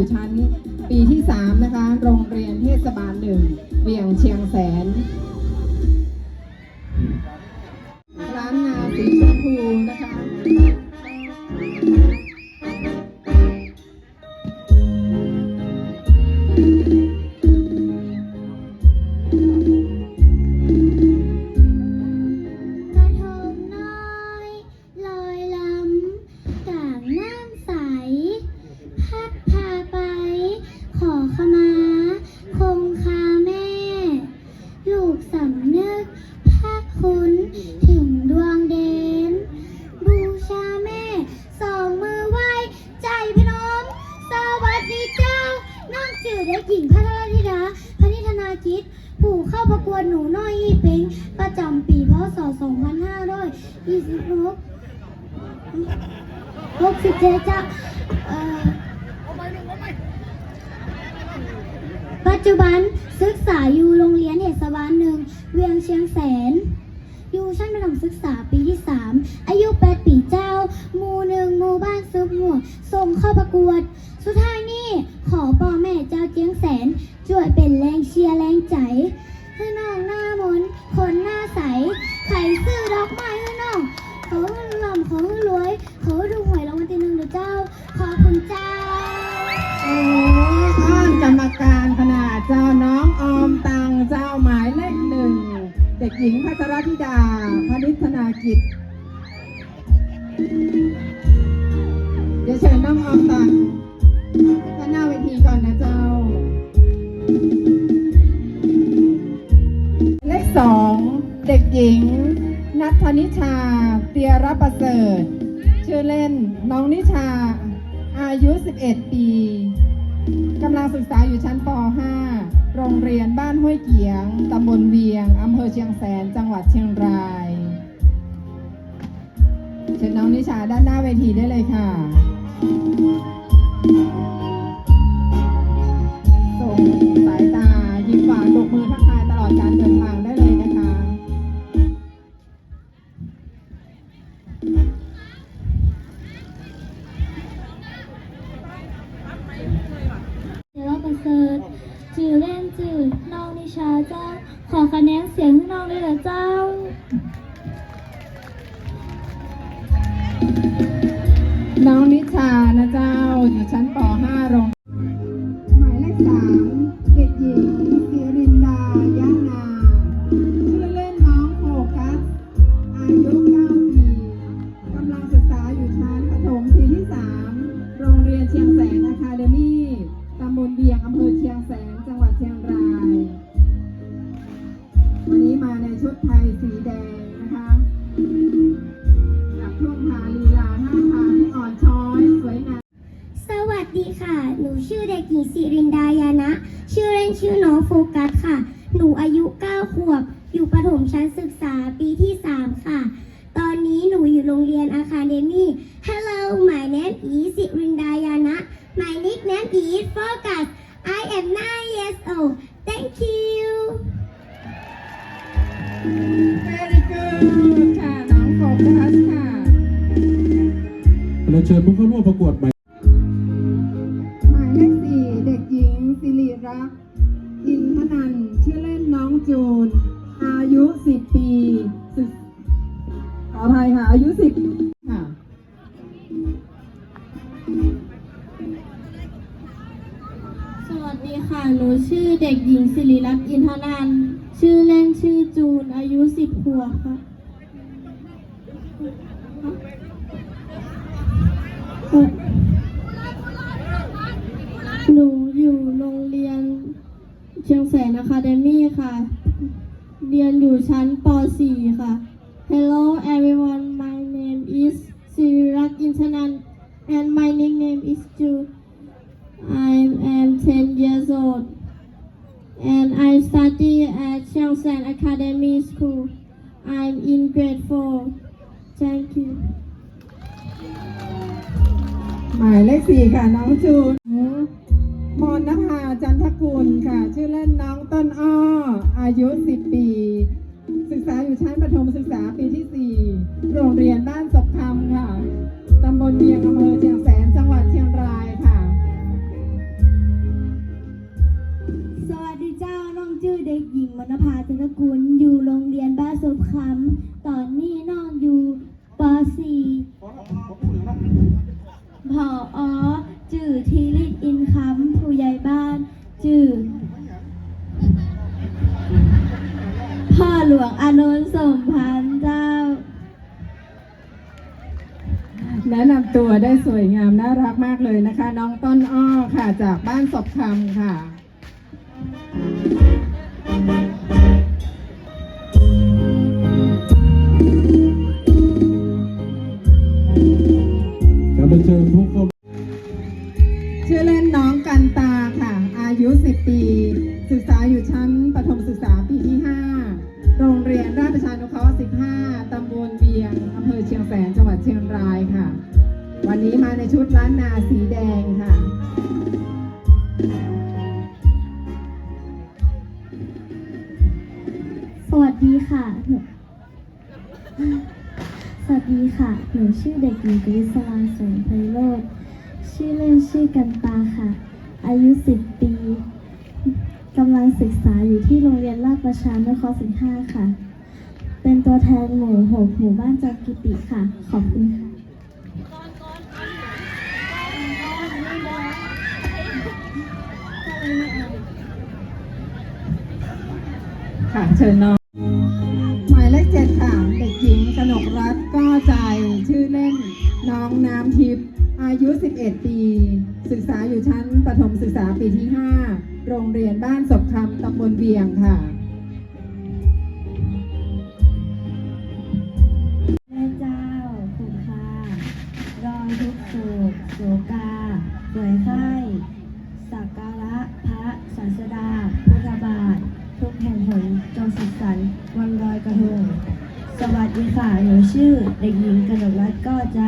อยู่ชั้นปีที่ 3 นะคะ โรงเรียนเทศบาลหนึ่งเวียงเชียงแสน ร้านนาสีชมพูนะคะ 2526 67จ้ะเอ่อปัจจุบันศึกษาอยู่โรงเรียนเทศบาลหนึ่งเวียงเชียงแสน อยู่ชั้นประถมศึกษาปีที่ 3 อายุ 8 ปีเจ้าหมู่หนึ่งหมู่บ้านซุปหัวกส่งเข้าประกวด สุดท้ายนี่ขอพ่อแม่เจ้าเจียงแสนช่วยเป็นแรงเชียร์แรงใจให้น้องหน้ามนคนหน้าใส ไข่ซื้อดอกไม้ให้น้องเขาให้ลำเขาให้รวยเขาให้ดูหวยรางวัลที่หนึ่งเด้อเจ้า ขอบคุณเจ้า โอ้ท่านกรรมการขนาดเจ้าน้องออมตังเจ้าหมายเลขหนึ่ง เด็กหญิงพัทรธิดาพนิธนากิจ เชิญน้องนิชาด้านหน้าเวทีได้เลยค่ะ โรงเรียนอาคาเดมี่ Hello my name is สิรินดายานะ My nickname is Focus I am 9 years old Thank you Very good ค่ะน้องโฟกัสค่ะเราเชิญผู้เข้าร่วมประกวดใหม่หม ริรัตน์อินทนันชื่อเล่นชื่อจูน อายุสิบขวบค่ะหนูอยู่โรงเรียนเชียงแสนอะคาเดมี่ค่ะ เรียนอยู่ชั้นป .4 ค่ะ Hello everyone my name is สิริรัตน์อินทนัน and my nickname is June I am 10 years old and I study at Cheongsan Academy School. I'm in grade 4. Thank you. หมายเลขสี่ค่ะ น้องจูนมนนภาจันทกุลค่ะ ชื่อเล่นน้องต้นอ้อ อายุ 10 ปี ศึกษาอยู่ชั้นประถมศึกษาปีที่ 4 โรงเรียนบ้านศพคำค่ะ ตำ ชื่อเด็กหญิงมณภาจันทกุลอยู่โรงเรียนบ้านศพคำตอนนี้น้องอยู่ป .4 ผอออจื่อทีริตอินคำผู้ใหญ่บ้าน จื่อพ่อหลวงอนนท์สมพันธ์เจ้า แนะนำตัวได้สวยงามน่ารักมากเลยนะคะ น้องต้นอ้อค่ะจากบ้านศพคำค่ะ Thank you. ชุดล้านนาสีแดงค่ะ สวัสดีค่ะหนูสวัสดีค่ะ หนูชื่อเด็กหญิงกฤษราสงไพโรธชื่อเล่นชื่อกันตาค่ะ อายุ 10 ปีกำลังศึกษาอยู่ที่โรงเรียนราชประชานุเคราะห์15 ค่ะ เป็นตัวแทนหมู่ 6 หมู่บ้านจากกิติค่ะ ขอบคุณค่ะ ค่ะเชิญน้อง หมายเลขเจ็ดค่ะเด็กหญิงกนกรัตน์ก้อใจ ชื่อเล่นน้องน้ำทิพย์อายุ 11 ปี ศึกษาอยู่ชั้นประถมศึกษาปีที่ 5 โรงเรียนบ้านศพคำตำบลเวียงค่ะ สวัสดีค่ะ หนูชื่อเด็กหญิงกนกรัตน์ก้อใจ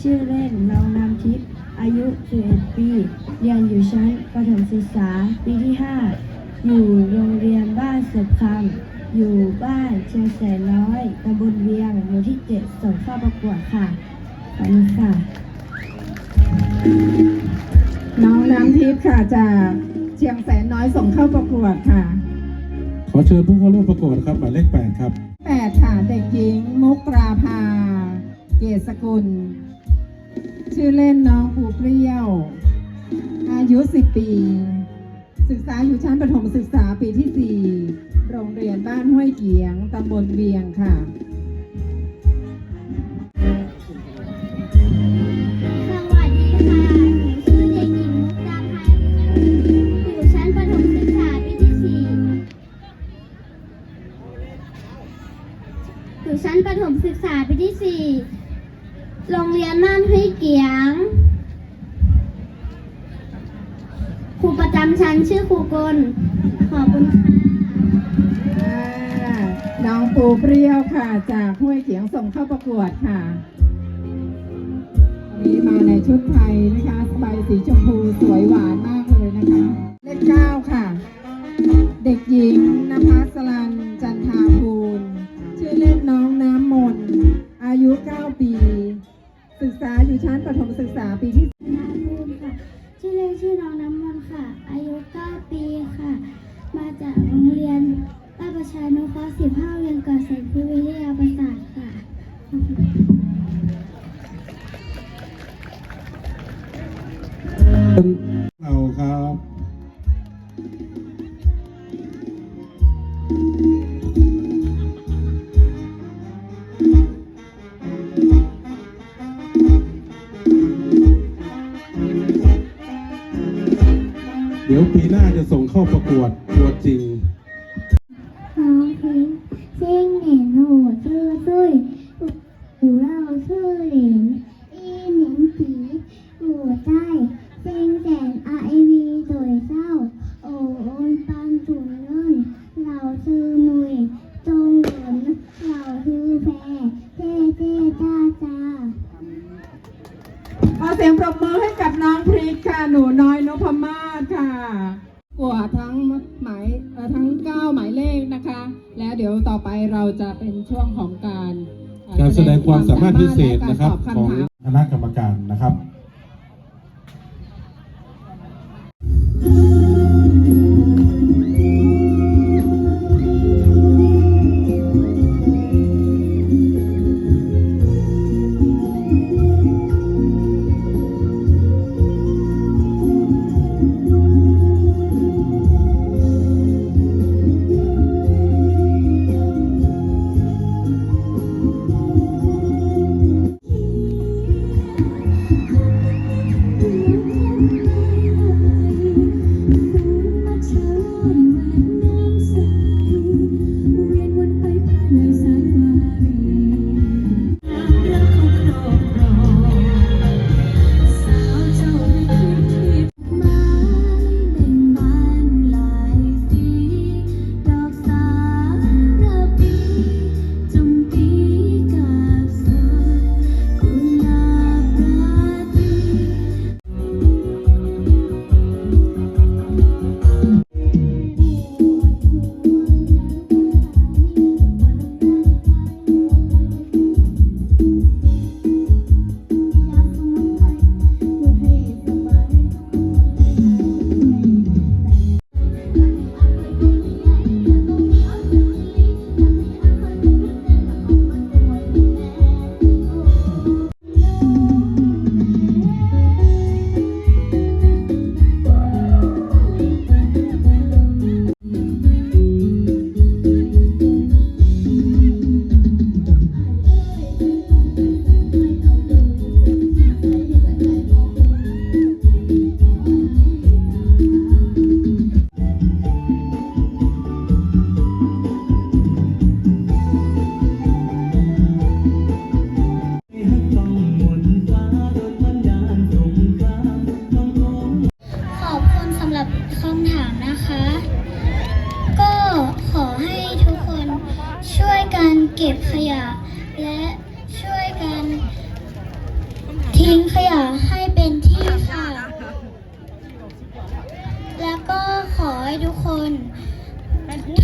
ชื่อเล่นน้องน้ำทิพย์ อายุ 11 ปี เรียนอยู่ชั้นประถมศึกษาปีที่ 5 อยู่โรงเรียนบ้านเสบคำอยู่บ้านเชียงแสนน้อยตำบลเวียงหมู่ที่ 7 ส่งเข้าประกวดค่ะ ขอบคุณค่ะ น้องน้ำทิพย์ค่ะจากเชียงแสนน้อยส่งเข้าประกวดค่ะ ขอเชิญผู้เข้าร่วมประกวดครับหมายเลขแปดครับแปดค่ะเด็กหญิงมุกราภา เกษกุล ชื่อเล่นน้องปูเปรี้ยว อายุ 10 ปี ศึกษาอยู่ชั้นประถมศึกษาปีที่ 4 โรงเรียนบ้านห้วยเกียงตำบลเวียงค่ะาปีที่สี่โรงเรียนบ้านห้วยเกียง ครูประจำชั้นชื่อครูกล ขอบคุณค่ะ อ่าน้องปูเปรี้ยวค่ะ จากห้วยเขียงส่งเข้าประกวดค่ะวันนี้มาในชุดไทยนะคะใบสีชมพูสวยหวาน ดี๋ยวปีหน้าจะส่งเข้าประกวดตัวจริง น้องพิงเส้งเหน่นหูชื่อซุยหูเราชื่อเหลนอีหมิงผีหูใจเส้งแสนไอวีสวยเศร้า โอโอนปันจุนเงินเราชื่อหนุยจงหวนเราชื่อแพรเท่เท่จ้าจ้า ขอเสียงปรบมือให้กับน้องพริกค่ะ หนูน้อยนพมาศค่ะ กว่าทั้งหมายเอ่อทั้ง 9 หมายเลขนะคะ แล้วเดี๋ยวต่อไปเราจะเป็นช่วงของการเอ่อการแสดงความสามารถพิเศษนะครับและการตของคำถามคณะกรรมการนะครับ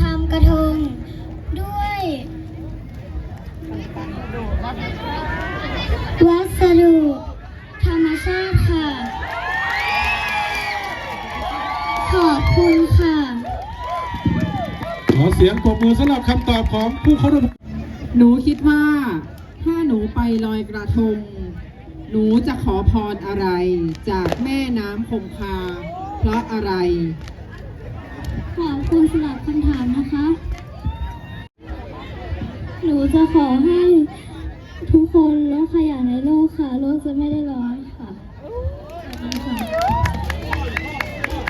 ทำกระทงด้วยวัสดุธรรมชาติค่ะ ขอบคุณค่ะ ขอเสียงปรบมือสำหรับคำตอบของผู้เข้าร่วมหนูคิดว่า ถ้าหนูไปลอยกระทง หนูจะขอพรอะไร จากแม่น้ำคงคา เพราะอะไร ขอบคุณสำหรับคำถามนะคะ หนูจะขอให้ทุกคนลดขยะในโลกค่ะ โลกจะไม่ได้ร้อนค่ะขอบคุณค่ะ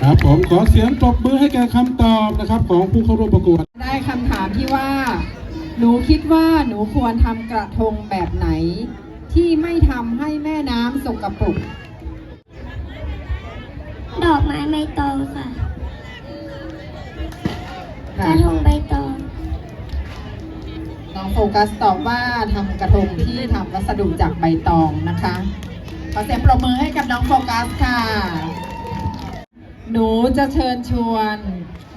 ครับผมขอเสียงปรบมือให้แก่คำตอบนะครับ ของผู้เข้าร่วมประกวด ได้คำถามที่ว่า หนูคิดว่าหนูควรทำกระทงแบบไหน ที่ไม่ทำให้แม่น้ำสกปรก ดอกไม้ใบตองค่ะ กระทงใบตองน้องโฟกัสตอบว่าทำกระทงที่ทำวัสดุจากใบตองนะคะขอเสียงปรบมือให้กับน้องโฟกัสค่ะ หนูจะเชิญชวน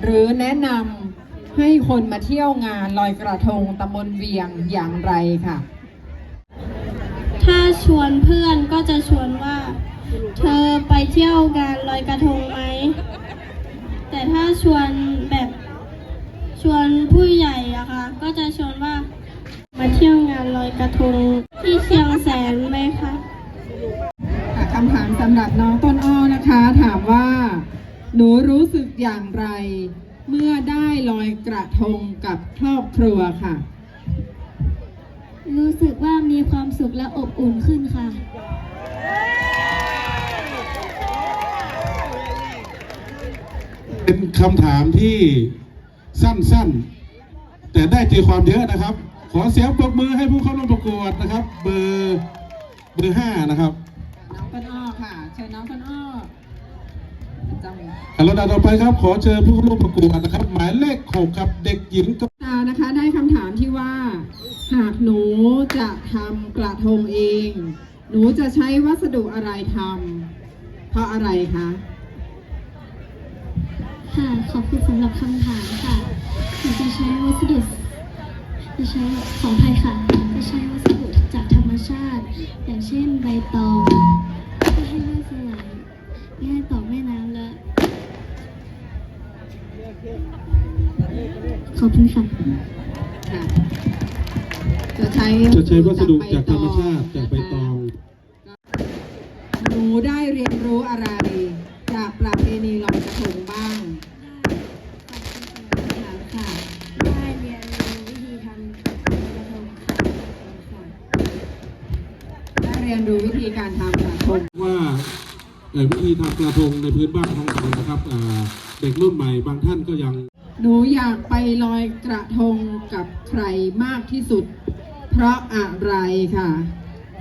หรือแนะนำให้คนมาเที่ยวงานลอยกระทงตำบลเวียงอย่างไรค่ะ ถ้าชวนเพื่อนก็จะชวนว่า เธอไปเที่ยวงานลอยกระทงไหม แต่ถ้าชวนแบบ ชวนผู้ใหญ่อะค่ะ ก็จะชวนว่ามาเที่ยวงานลอยกระทงที่เชียงแสนไหมคะค่ะคำถามสำหรับน้องต้นอ้อนะคะ ถามว่า หนูรู้สึกอย่างไร เมื่อได้ลอยกระทงกับครอบครัวค่ะ รู้สึกว่ามีความสุขและอบอุ่นขึ้นค่ะ เป็นคำถามที่ สั้นๆ แต่ได้ใจความเยอะนะครับ ขอเสียงปรบมือให้ผู้เข้าร่วมประกวดนะครับ เบอร์เบอร์ห้านะครับน้องต้นอ้อค่ะเชิญน้องต้นอ้อจำอันดับต่อไปครับ ขอเชิญผู้เข้าร่วมประกวดนะครับ หมายเลขหกครับเด็กหญิงกับตานะคะ ได้คำถามที่ว่า หากหนูจะทำกระทงเอง หนูจะใช้วัสดุอะไรทำเพราะอะไรคะ ค่ะ ขอบคุณสำหรับคำถามค่ะหนูจะใช้วัสดุจะใช้ขออภัยค่ะ จะใช้วัสดุจากธรรมชาติ อย่างเช่นใบตองเพื่อให้ย่อยสลายง่ายต่อแม่น้ำและขอบคุณค่ะ ค่ะจะใช้จะใช้วัสดุจากธรรมชาติจากใบตอง หนูได้เรียนรู้อะไร จากประเพณีลอยกระทงบ้าง ค่ะ ได้เรียนรู้วิธีทำกระทงค่ะ ได้เรียนรู้วิธีการทำกระทง ว่า เอ่อวิธีทำกระทงในพื้นบ้านของเรานะครับอ่าเด็กรุ่นใหม่บางท่านก็ยัง หนูอยากไปลอยกระทงกับใครมากที่สุด เพราะอะไรค่ะ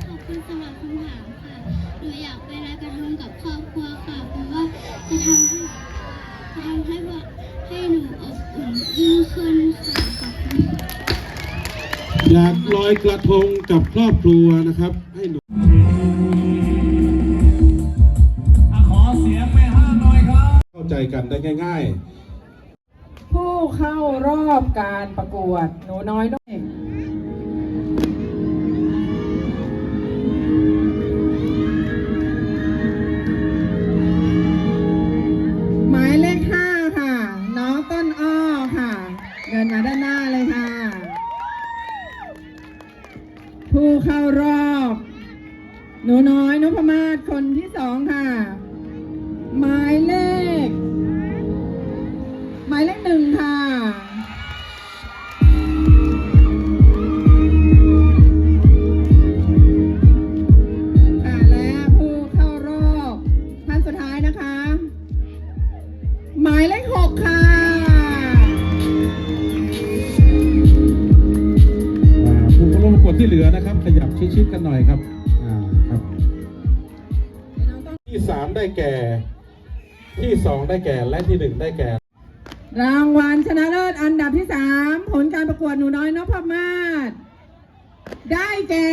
ขอบคุณสำหรับคำถามค่ะ หนูอยากไปลอยกระทงกับครอบครัวค่ะ เพราะว่าจะทำให้จะทำให้ว่าให้หนูอบอุ่นยิ่งขึ้นค่ะขอบคุณค่ะอยากลอยกระทงกับครอบครัวนะครับ ใจกันได้ง่ายผู้เข้ารอบการประกวดหนูน้อยด้วย หมายเลขหกค่ะๆอ่าผู้เข้าร่วมประกวดที่เหลือนะครับ ขยับชิดๆกันหน่อยครับอ่าครับที่สามได้แก่ ที่สองได้แก่และที่หนึ่งได้แก่ รางวัลชนะเลิศอันดับที่สามผลการประกวดหนูน้อยนพมาศได้แก่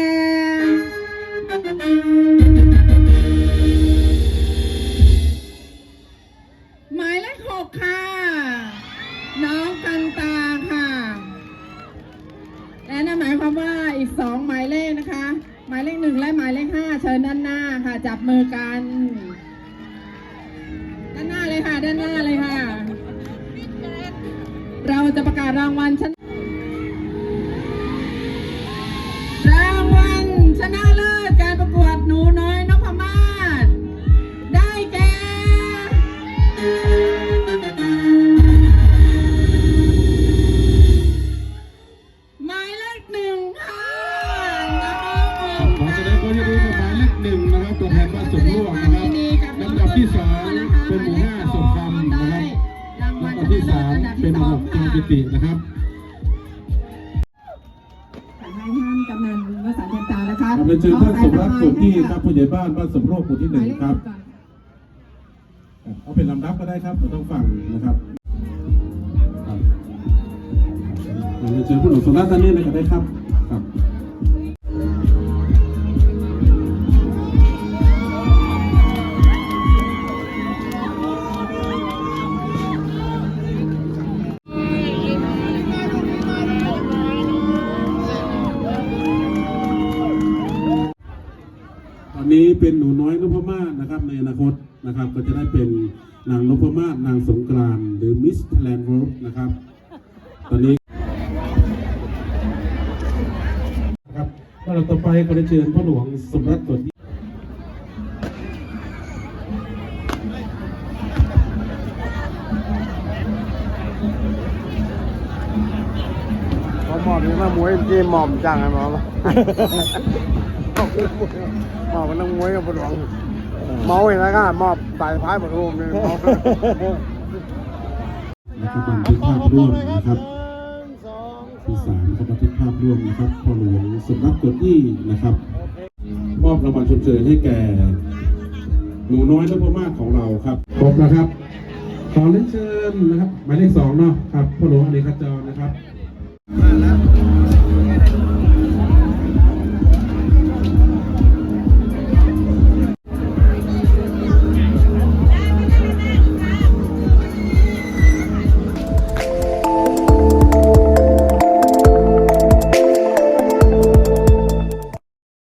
และหมายเลขห้าเชิญด้านหน้าค่ะ จับมือกัน ด้านหน้าเลยค่ะ ด้านหน้าเลยค่ะ เราจะประกาศรางวัลชน ที่สามเป็นหกจงกิตินะครับให้ท่านกำนันวสันต์เทียนตานะคะขอเรียนเชิญท่านสมรักส่วนที่ครับผู้ใหญ่บ้านบ้านสมโรคหมู่ที่หนึ่งครับ เอาเป็นลำดับก็ได้ครับไม่ต้องฟังนะครับครับขอเรียนเชิญผู้หลวงสมรักท่านนี้เลยก็ได้ครับ นนี้เป็นหนูน้อยนพมาศนะครับ ในอนาคตนะครับ ก็จะได้เป็นนางนพมาศนางสงกรานต์หรือมิสแลนด์เวิลด์นะครับ ตอนนี้นะครับก็เราต่อไปขอเรียนเชิญพ่อหลวงสมรัตน์ตรวจพอหมอบนี่มามวยเกมหมอบจังไงหมอบหม อบมันต้องมวยกับบนหลวงเมาเห็นแล้วก็มอบสายพายบนรูมเนี่ยเมานะครับบันทึกภาพร่วมนะครับที่สามนะครับบันทึกภาพร่วมนะครับพ่อหลวงสมรัตน์ตรวจอี้นะครับ มอบรางวัลชมเชยให้แก่ หนูน้อยนพมาศของเราครับครบนะครับขอเรียนเชิญนะครับหมายเลขสองเนาะครับพ่อหลวงอเนกขจรนะครับมาแล้ว